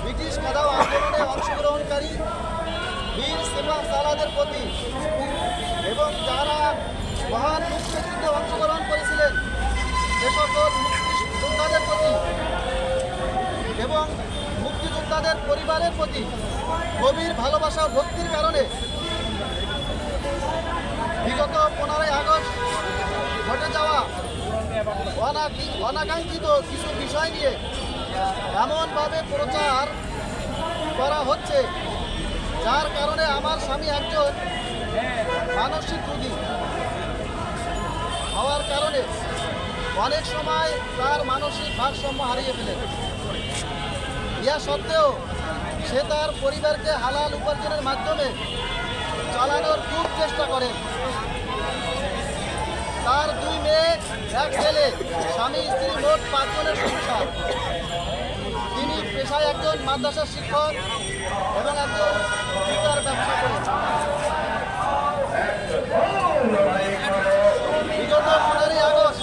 British খেদাও আন্দোলনে অংশগ্রহণকারী বীর সেবা সালাদের প্রতি এবং যারা মহান মুক্তিযুদ্ধে অংশগ্রহণ করেছিলেন সে সকল মুক্তিযোদ্ধাদের প্রতি এবং মুক্তিযোদ্ধাদের পরিবারের প্রতি গভীর ভালোবাসা ভক্তির কারণে বিগত পনেরোই আগস্ট ঘটে যাওয়া অনাকাঙ্ক্ষিত কিছু বিষয় নিয়ে এমনভাবে প্রচার করা হচ্ছে, যার কারণে আমার স্বামী একজন মানসিক রোগী। হওয়ার কারণে অনেক সময় তার মানসিক ভারসাম্য হারিয়ে ফেলেন ইয়া সত্ত্বেও সে তার পরিবারকে হালাল উপার্জনের মাধ্যমে চালানোর খুব চেষ্টা করেন তার দুই মেয়ে, এক ছেলে। স্বামী, স্ত্রী মোট পাঁচজনের সংসার। তিনি পেশায় একজন মাদ্রাসার শিক্ষক এবং একজন জুতার ব্যবসা করেন বিগত পনেরোই আগস্ট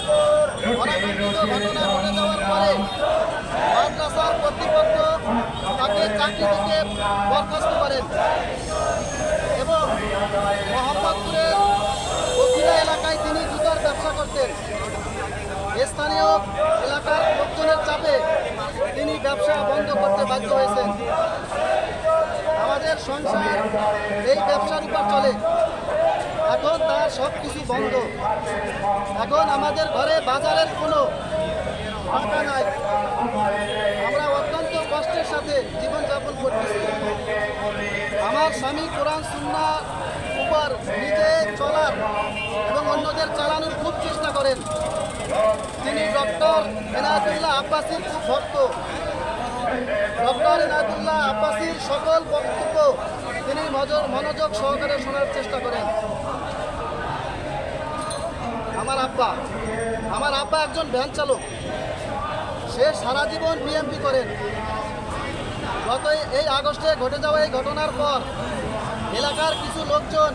ঘটনা ঘটে যাওয়ার কর্তৃপক্ষ তাকে চাকরি থেকে বরখাস্ত করেন। স্থানীয় এলাকার লোকজনের চাপে তিনি ব্যবসা বন্ধ করতে বাধ্য হয়েছেন। আমাদের সংসার এই ব্যবসার উপর চলে। এখন তার সব কিছু বন্ধ। এখন আমাদের ঘরে বাজারের কোনো টাকা নাই। আমরা অত্যন্ত কষ্টের সাথে জীবনযাপন করতেছি। আমার স্বামী কোরআন সুন্না উপর নিজে চলার এবং অন্যদের চালানোর খুব চেষ্টা করেন। তিনি ডক্টর এনায়তুল্লাহ আব্বাসির খুব ভক্ত। ডক্টর এনায়তুল্লাহ আব্বাসির সকল বক্তব্য তিনি মনোযোগ সহকারে শোনার চেষ্টা করেন। আমার আব্বা আমার আব্বা একজন ভ্যান চালক। সে সারা জীবন বিএমপি করেন। গত এই আগস্টে ঘটে যাওয়া এই ঘটনার পর এলাকার কিছু লোকজন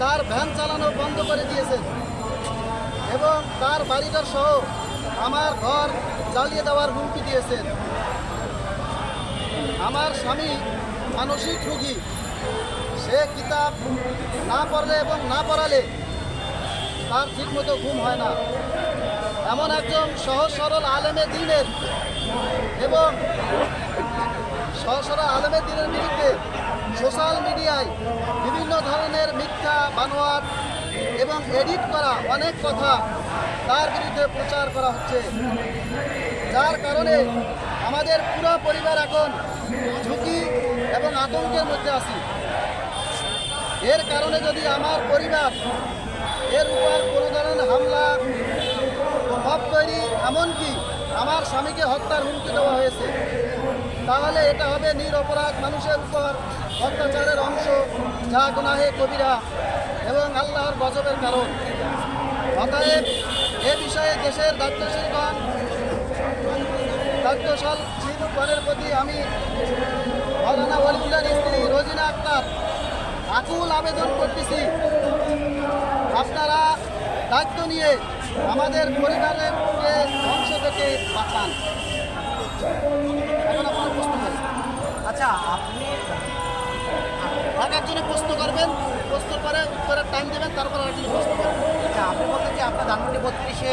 তার ভ্যান চালানো বন্ধ করে দিয়েছেন এবং তার বাড়িঘর সহ আমার ঘর জ্বালিয়ে দেওয়ার হুমকি দিয়েছেন। আমার স্বামী মানসিক রোগী। সে কিতাব না পড়লে এবং না পড়ালে তার ঠিকমতো ঘুম হয় না। এমন একজন সহজ সরল আলেমে দিনের এবং সহজ সরল আলেমে দিনের বিরুদ্ধে সোশ্যাল মিডিয়ায় বিভিন্ন ধরনের মিথ্যা বানোয়াট এবং এডিট করা অনেক কথা তার বিরুদ্ধে প্রচার করা হচ্ছে। যার কারণে আমাদের পুরো পরিবার এখন ঝুঁকি এবং আতঙ্কের মধ্যে আছি। এর কারণে যদি আমার পরিবার এর উপর কোনো ধরনের হামলা প্রভাব তৈরি এমনকি আমার স্বামীকে হত্যার হুমকি দেওয়া হয়েছে, তাহলে এটা হবে নিরপরাধ মানুষের উপর অত্যাচারের অংশ যা গুনাহে কবিরা এবং আল্লাহর গজবের কারণ। অতএব এ বিষয়ে দেশের দায়িত্বশীলগণ, দায়িত্বশাল শিল্পগণের প্রতি আমি মৌলানা ওয়ালিদার স্ত্রী রোজিনা আক্তার আকুল আবেদন করতেছি। আপনারা দায়িত্ব নিয়ে আমাদের পরিবারের ধ্বংস থেকে বাঁচান। আচ্ছা আপনি একজনে প্রশ্ন করবেন প্রশ্ন করে উত্তরের টাইম দেবেন তারপর আরেকজনে প্রশ্ন করবেন। আচ্ছা আপনি যে আপনার ধানমন্ডি বত্রিশে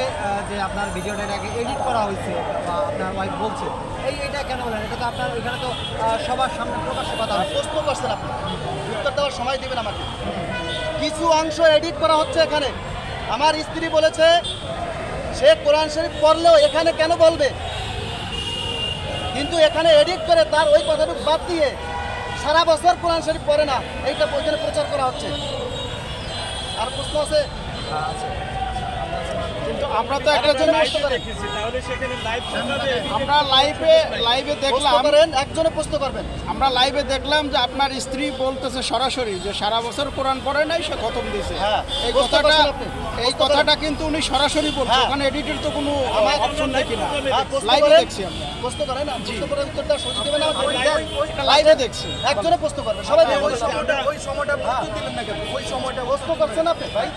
যে আপনার ভিডিওটা আগে এডিট করা হয়েছে বা আপনার ওয়াইফ বলছে এই এটা কেন বলেন? এটা তো আপনার এখানে তো সবার সামনে প্রকাশ্যে কথা প্রশ্ন করছেন আপনি উত্তর দেওয়ার সময় দেবেন আমাকে। কিছু অংশ এডিট করা হচ্ছে এখানে। আমার স্ত্রী বলেছে সে কোরআন শরীফ পড়লেও এখানে কেন বলবে? কিন্তু এখানে এডিট করে তার ওই কথাটুকু বাদ দিয়ে সারা বছর কোরআন শরীফ পড়ে না এইটা প্রচার করা হচ্ছে। আর প্রশ্ন আছে। কিন্তু আমরা তো একটা জন্য আমরা লাইভে লাইভে দেখলাম একজনে প্রশ্ন করবেন। আমরা লাইভে দেখলাম যে আপনার স্ত্রী বলতেছে সরাসরি যে সারা বছর কোরআন পড়ে নাই সে খতম দিয়েছে। হ্যাঁ, এই কথাটা এই কথাটা কিন্তু উনি সরাসরি বলছে। হ্যাঁ। ওখানে এডিটের তো কোনো অপশন নাকি না হ্যাঁ, লাইভে দেখছি আমরা। প্রশ্ন করেন প্রশ্ন দেবেন লাইভে দেখছি। একজনে প্রশ্ন করবেন সবাই ওই সময়টা ওই সময়টা দিলেন না কেন? ওই সময়টা প্রশ্ন করছেন আপনি? ভাই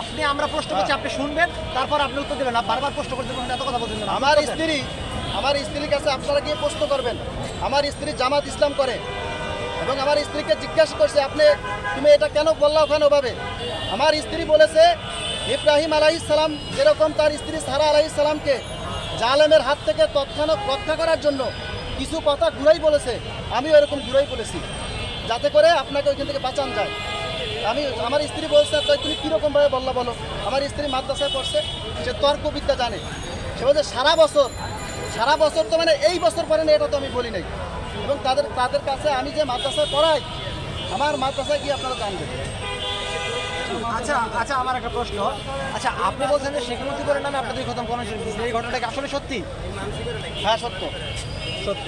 আপনি আমরা প্রশ্ন করছি। আপনি শুনবেন তারপর আপনি উত্তর দেবেন। বারবার প্রশ্ন করতে এত কথা বলছেন আমার স্ত্রী আমার স্ত্রীর কাছে আপনারা গিয়ে প্রশ্ন করবেন। আমার স্ত্রী জামাত ইসলাম করে। এবং আমার স্ত্রীকে জিজ্ঞাসা করছে আপনি তুমি এটা কেন বললা ওখানে ওভাবে? আমার স্ত্রী বলেছে ইব্রাহিম আলাইহিস সালাম যেরকম তার স্ত্রী সারা আলাইহিস সালামকে জালেমের হাত থেকে তৎক্ষণাৎ রক্ষা করার জন্য কিছু কথা ঘুরাই বলেছে। আমিও এরকম ঘুরাই বলেছি। যাতে করে আপনাকে ওইখান থেকে বাঁচান যায়। আমি আমার স্ত্রী বলছে তো তুমি কীরকম ভাবে বললা বলো? আমার স্ত্রী মাদ্রাসায় পড়ছে সে তর্কবিদ্যা জানে। সে বলছে সারা বছর সারা বছর তো মানে এই বছর পরে না এটা তো আমি বলি নাই। এবং তাদের তাদের কাছে আমি যে মাদ্রাসায় পড়াই আমার মাদ্রাসায় গিয়ে আপনারা জানবেন। আচ্ছা আচ্ছা আমার একটা প্রশ্ন। আচ্ছা আপনি বলছেন যে শেখ মুজিবুরের নামে আপনাদের খতম করানো এই ঘটনাটা কি আসলে সত্যি? হ্যাঁ সত্য। সত্য।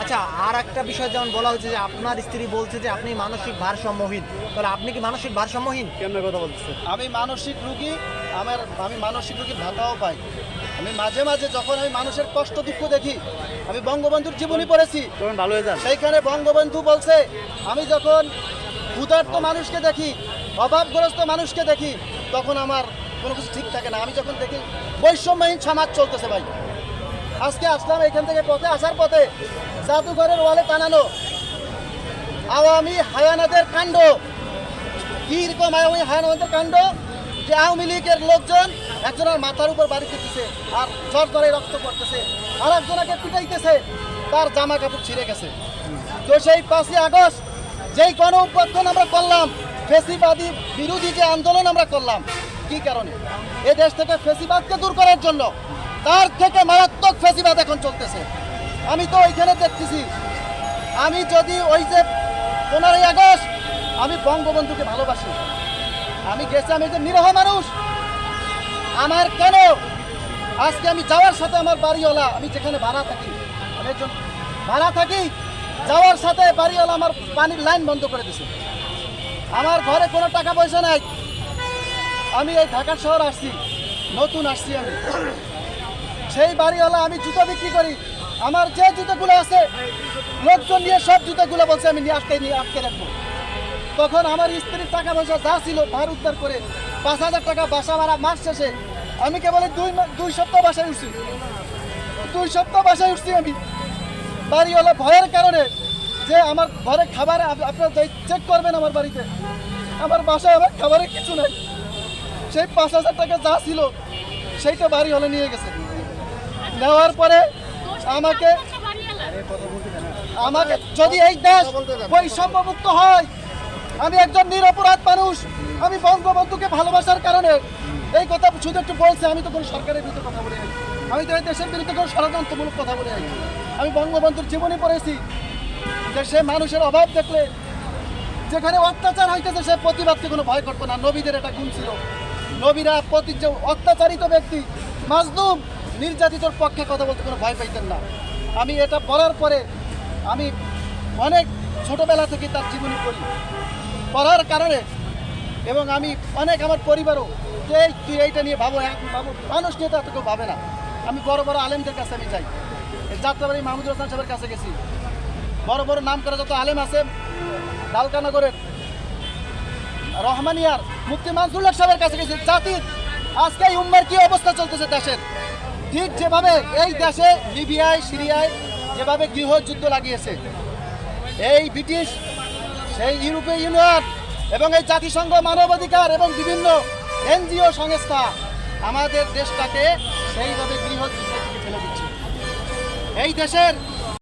আচ্ছা আর একটা বিষয় যেমন বলা হচ্ছে যে আপনার স্ত্রী বলছে যে আপনি মানসিক ভারসাম্যহীন। তাহলে আপনি কি মানসিক ভারসাম্যহীন? কেমনে কথা বলতেছে? আমি মানসিক রুগী আমার আমি মানসিক রুগী ভাতাও পাই। আমি মাঝে মাঝে যখন আমি মানুষের কষ্ট দুঃখ দেখি আমি বঙ্গবন্ধুর জীবনী পড়েছি। তখন ভালো হয়ে যান। সেইখানে বঙ্গবন্ধু বলছে আমি যখন ক্ষুধার্ত মানুষকে দেখি অভাবগ্রস্ত মানুষকে দেখি তখন আমার কোনো কিছু ঠিক থাকে না। আমি যখন দেখি বৈষম্যহীন সমাজ চলতেছে ভাই। আজকে আসলাম এখান থেকে পথে, আসার পথে জাদুঘরের ওয়ালে টানানো। আওয়ামী হায়ানাদের কাণ্ড। কি রকম আওয়ামী হায়ানাদের কাণ্ড যে আওয়ামী লীগের লোকজন একজনের মাথার উপর বাড়ি দিতেছে আর জ্বর জ্বরে রক্ত পড়তেছে আর একজনকে পিটাইতেছে, তার জামা কাপড় ছিঁড়ে গেছে। তো সেই পাঁচই আগস্ট যেই গণ অভ্যর্থন আমরা করলাম, ফেসিবাদী বিরোধী যে আন্দোলন আমরা করলাম, কি কারণে? এ দেশ থেকে ফেসিবাদকে দূর করার জন্য তার থেকে মারাত্মক ফেসিবাদ এখন চলতেছে। আমি তো ওইখানে দেখতেছি। আমি যদি ওই যে পনেরোই আগস্ট, আমি বঙ্গবন্ধুকে ভালোবাসি। আমি গেছি, আমি যে নিরহ মানুষ। আমার কেন? আজকে আমি যাওয়ার সাথে আমার বাড়িওয়ালা, আমি যেখানে ভাড়া থাকি, আমি একজন ভাড়া থাকি, যাওয়ার সাথে বাড়িওয়ালা আমার পানির লাইন বন্ধ করে দিছে। আমার ঘরে কোনো টাকা পয়সা নাই। আমি এই ঢাকা শহর আসছি, নতুন আসছি আমি। সেই বাড়িওয়ালা আমি জুতো বিক্রি করি। আমার যে জুতোগুলো আছে, লোকজন নিয়ে সব জুতোগুলো বলছে, আমি নিয়ে আটকে নিয়ে আটকে রাখব। তখন আমার স্ত্রীর টাকা পয়সা যা ছিল ধার উদ্ধার করে পাঁচ হাজার টাকা বাসা ভাড়া মাস শেষে আমি কেবল দুই দুই সপ্তাহ বাসায় উঠছি। দুই সপ্তাহ বাসায় উঠছি আমি। বাড়িওয়ালা ভয়ের কারণে যে আমার ঘরে খাবার আপ- আপনারা চেক করবেন আমার বাড়িতে। আমার বাসায় আমার খাবারের কিছু নাই। সেই পাঁচ হাজার টাকা যা ছিল, সেইটা বাড়ি হলে নিয়ে গেছে। নেওয়ার পরে আমাকে আমাকে যদি এই দেশ বৈষম্যমুক্ত হয়, আমি একজন নিরপরাধ মানুষ, আমি বঙ্গবন্ধুকে ভালোবাসার কারণে এই কথা শুধু একটু বলছে, আমি তো কোনো সরকারের বিরুদ্ধে কথা বলি আমি তো এই দেশের বিরুদ্ধে কোনো ষড়যন্ত্রমূলক কথা বলি আমি বঙ্গবন্ধুর জীবনী পড়েছি, যে সে মানুষের অভাব দেখলে, যেখানে অত্যাচার হইতেছে, সে প্রতিবাদকে কোনো ভয় করতো না। নবীদের একটা গুণ ছিল। নবীরা প্রতি অত্যাচারিত ব্যক্তি, মাজলুম নির্যাতিতর পক্ষে কথা বলতে কোনো ভয় পাইতেন না। আমি এটা পড়ার পরে আমি অনেক ছোটবেলা থেকে তার জীবনী পড়ি। পড়ার কারণে এবং আমি অনেক আমার পরিবারও এই তুই এইটা নিয়ে ভাবো ভাবো, মানুষ নিয়ে তো কেউ ভাবে না। আমি বড় বড় আলেমদের কাছে আমি যাই। যাত্রাবাড়ি মাহমুদুল হাসান সাহেবের কাছে গেছি। বড় বড় নাম করা যত আলেম আছে ডালকানগরের রহমানিয়ার মুফতি মানসুল্লাহ সাহেবের কাছে গেছি। জাতির আজকে এই উম্মার কি অবস্থা চলতেছে দেশের? ঠিক যেভাবে এই দেশে লিবিয়ায়, সিরিয়ায় যেভাবে গৃহযুদ্ধ লাগিয়েছে, এই ব্রিটিশ, সেই ইউরোপীয় ইউনিয়ন এবং এই জাতিসংঘ মানবাধিকার এবং বিভিন্ন এনজিও সংস্থা আমাদের দেশটাকে সেইভাবে গৃহযুদ্ধ দিকে ফেলে দিচ্ছে। এই দেশের